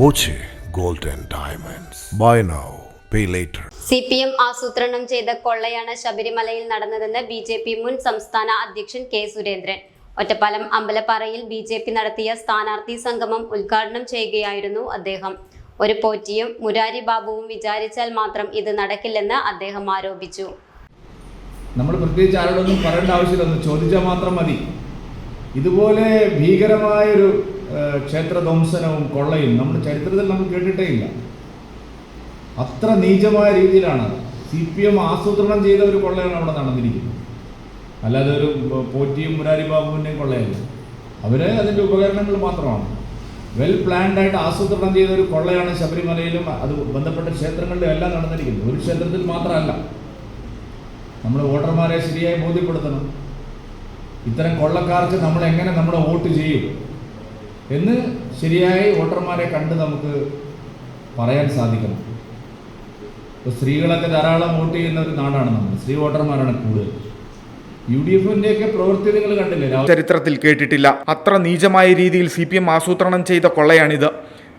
Boche gold and diamonds. Buy now pay later. C P M ആസൂത്രണം ചെയ്ത കൊള്ളയാണ് ശബരിമലയിൽ നടന്നതെന്ന് ബി ജെ പി മുൻ സംസ്ഥാന അധ്യക്ഷൻ കെ സുരേന്ദ്രൻ. ഒറ്റപ്പാലം അമ്പലപ്പാറയിൽ ബി ജെ പി നടത്തിയ സ്ഥാനാർത്ഥി സംഗമം ഉദ്ഘാടനം ചെയ്യുകയായിരുന്നു അദ്ദേഹം. ഒരു പോറ്റിയും മുരാരി ബാബുവും വിചാരിച്ചാൽ മാത്രം ഇത് നടക്കില്ലെന്ന് അദ്ദേഹം ആരോപിച്ചു. നമ്മൾ പ്രത്യേകിച്ച് ആരോടൊന്നും പറയേണ്ട ആവശ്യമില്ല. ചോദിച്ചാൽ മാത്രം മതി. ഇതുപോലെ ഭീകരമായൊരു ക്ഷേത്രധ്വംസനവും കൊള്ളയും നമ്മുടെ ചരിത്രത്തിൽ നമ്മൾ കേട്ടിട്ടേ ഇല്ല. അത്ര നീചമായ രീതിയിലാണ് സി പി എം ആസൂത്രണം ചെയ്ത ഒരു കൊള്ളയാണ് അവിടെ നടന്നിരിക്കുന്നത്. അല്ലാതെ ഒരു പോറ്റിയും മുരാരി ബാബുവിന്റെയും കൊള്ളയല്ല. അവർ അതിന്റെ ഉപകരണങ്ങൾ മാത്രമാണ്. വെൽ പ്ലാൻഡ് ആയിട്ട് ആസൂത്രണം ചെയ്ത ഒരു കൊള്ളയാണ് ശബരിമലയിലും അത് ബന്ധപ്പെട്ട ക്ഷേത്രങ്ങളിലും എല്ലാം നടന്നിരിക്കുന്നത്. ഒരു ക്ഷേത്രത്തിൽ മാത്രമല്ല. നമ്മൾ വോട്ടർമാരെ ശരിയായി ബോധ്യപ്പെടുത്തണം. ഇത്തരം കൊള്ളക്കാർക്ക് നമ്മൾ എങ്ങനെ നമ്മുടെ വോട്ട് ചെയ്യും എന്ന് ശരിയായി വോട്ടർമാരെ കണ്ട് നമുക്ക് പറയാൻ സാധിക്കണം. ഇപ്പോൾ സ്ത്രീകളൊക്കെ ധാരാളം വോട്ട് ചെയ്യുന്ന ഒരു നാടാണ് നമ്മൾ. സ്ത്രീ വോട്ടർമാരാണ് കൂടുതൽ. യു ഡി എഫിന്റെയൊക്കെ പ്രവൃത്തി നിങ്ങൾ കണ്ടില്ലേ ചരിത്രത്തിൽ കേട്ടിട്ടില്ല. അത്ര നീചമായ രീതിയിൽ സി പി എം ആസൂത്രണം ചെയ്ത കൊള്ളയാണിത്.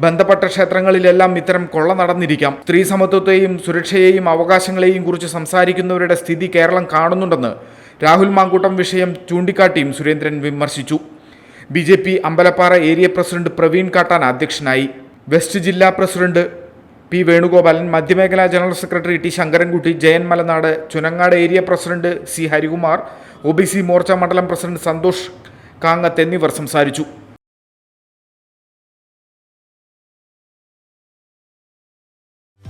ബന്ധപ്പെട്ട ക്ഷേത്രങ്ങളിലെല്ലാം ഇത്തരം കൊള്ള നടന്നിരിക്കാം. സ്ത്രീ സമത്വത്തെയും സുരക്ഷയെയും അവകാശങ്ങളെയും കുറിച്ച് സംസാരിക്കുന്നവരുടെ സ്ഥിതി കേരളം കാണുന്നുണ്ടെന്ന് രാഹുൽ മാങ്കൂട്ടം വിഷയം ചൂണ്ടിക്കാട്ടിയും സുരേന്ദ്രൻ വിമർശിച്ചു. B J P Ambalappara area president Praveen Kattan അധ്യക്ഷനായി. വെസ്റ്റ് ജില്ലാ president P Venugopalan മധ്യമേഖലാ general secretary T Sankarankutty Jayan Malanad Chunangad area president C Harikumar O B C Morcha മണ്ഡലം പ്രസിഡന്റ് സന്തോഷ് കാങ്ങത്ത് എന്നിവർ സംസാരിച്ചു.